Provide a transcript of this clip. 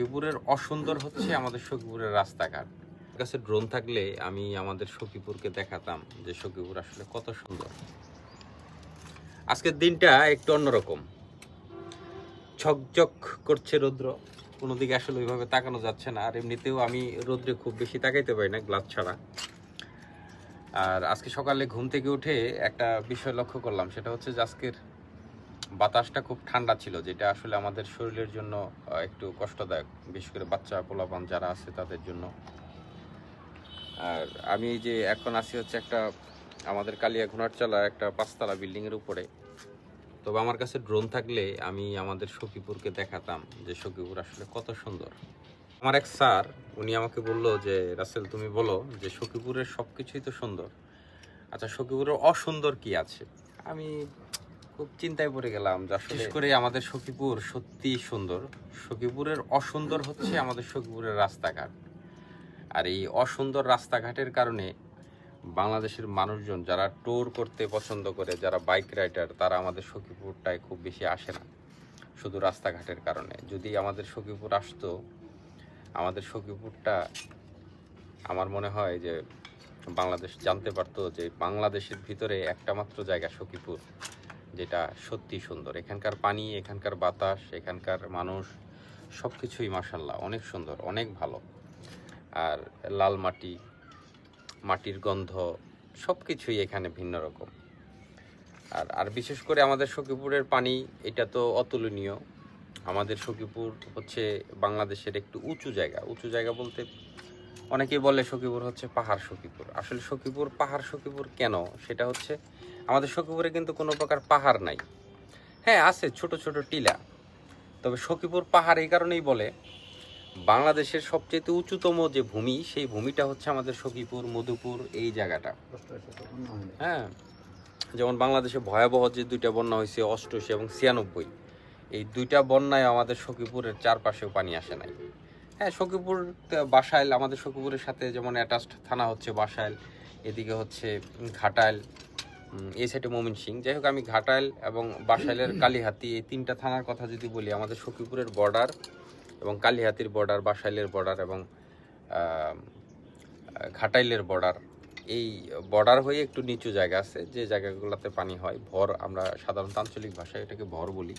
সখীপুরের অসুন্দর হচ্ছে আমাদের সখীপুরের রাস্তাঘাট। কাছে ড্রোন থাকলে আমি আমাদের সখীপুরকে দেখাতাম যে সখীপুর আসলে কত সুন্দর। আজকের দিনটা একটু অন্যরকম। ঝকঝক করছে রৌদ্র। কোনো দিকে আসলে ওইভাবে তাকানো যাচ্ছে না। আর এমনিতেও আমি রৌদ্রে খুব বেশি তাকাইতে পারি না গ্লাস ছাড়া। আর আজকে সকালে ঘুম থেকে উঠে একটা বিষয় লক্ষ্য করলাম, সেটা হচ্ছে যে আজকের বাতাসটা খুব ঠান্ডা ছিল, যেটা আসলে আমাদের শরীরের জন্য একটু কষ্টদায়ক, বিশেষ করে বাচ্চা পোলাপান যারা আছে তাদের জন্য। আর আমি যে এখন আছি হচ্ছে একটা আমাদের কালিয়া ঘোনারচালা একটা পাঁচতলা বিল্ডিং এর উপরে। তবে আমার কাছে ড্রোন থাকলে আমি আমাদের সখীপুরকে দেখাতাম যে সখীপুর আসলে কত সুন্দর। আমার এক স্যার, উনি আমাকে বলল যে, রাসেল, তুমি বলো যে সখীপুরের সব কিছুই তো সুন্দর। আচ্ছা সখীপুরের অসুন্দর কি আছে? আমি খুব চিন্তায় পড়ে গেলাম বিশেষ করে আমাদের সখীপুর সত্যি সুন্দর। সখীপুরের অসুন্দর হচ্ছে আমাদের সখীপুরের রাস্তাঘাট। আর এই অসুন্দর রাস্তাঘাটের কারণে বাংলাদেশের মানুষজন যারা ট্যুর করতে পছন্দ করে, যারা বাইক রাইডার তারা আমাদের সখীপুরটায় খুব বেশি আসে না। শুধু রাস্তাঘাটের কারণে। যদি আমাদের সখীপুর আসতো, আমাদের সখীপুরটা আমার মনে হয় যে বাংলাদেশ জানতে পারতো যে বাংলাদেশের ভিতরে একটা মাত্র জায়গা সখীপুর। যেটা সত্যি সুন্দর। এখানকার পানি, এখানকার বাতাস, এখানকার মানুষ সব কিছুই মাসাল্লাহ অনেক সুন্দর, অনেক ভালো। আর লাল মাটি, মাটির গন্ধ সব কিছুই এখানে ভিন্ন রকম। আর আর বিশেষ করে আমাদের সখীপুরের পানি, এটা তো অতুলনীয়। আমাদের সখীপুর হচ্ছে বাংলাদেশের একটু উঁচু জায়গা। উঁচু জায়গা বলতে অনেকেই বলে সখীপুর হচ্ছে পাহাড় সখীপুর। আসলে সখীপুর পাহাড় সখীপুর কেন? সেটা হচ্ছে আমাদের সখীপুরে কিন্তু কোনো প্রকার পাহাড় নাই। হ্যাঁ আছে ছোট ছোট টিলা। তবে সখীপুর পাহাড় এই কারণেই বলে, বাংলাদেশের সবচেয়ে উঁচুতম যে ভূমি, সেই ভূমিটা হচ্ছে আমাদের সখীপুর, মধুপুর, এই জায়গাটা। হ্যাঁ যেমন বাংলাদেশে ভয়াবহ যে দুইটা বন্যা হয়েছে, অষ্টআশি এবং ছিয়ানব্বই, এই দুইটা বন্যায় আমাদের সখীপুরের চারপাশেও পানি আসে নাই। হ্যাঁ সখীপুর বাসাইল, আমাদের সখীপুরের সাথে যেমন অ্যাটাচড থানা হচ্ছে বাসাইল, এদিকে হচ্ছে ঘাটাইল এই সাইডে মমিন সিং। যাই হোক, আমি ঘাটাইল এবং বাসাইলের কালীহাতি এই তিনটা থানার কথা যদি বলি, আমাদের সখীপুরের বর্ডার এবং কালীহাতির বর্ডার বাসাইলের বর্ডার এবং ঘাটাইলের বর্ডার এই বর্ডার হয়ে একটু নিচু জায়গা আছে, যে জায়গাগুলোতে পানি হয়, ভর আমরা সাধারণত আঞ্চলিক ভাষায় এটাকে ভর বলি।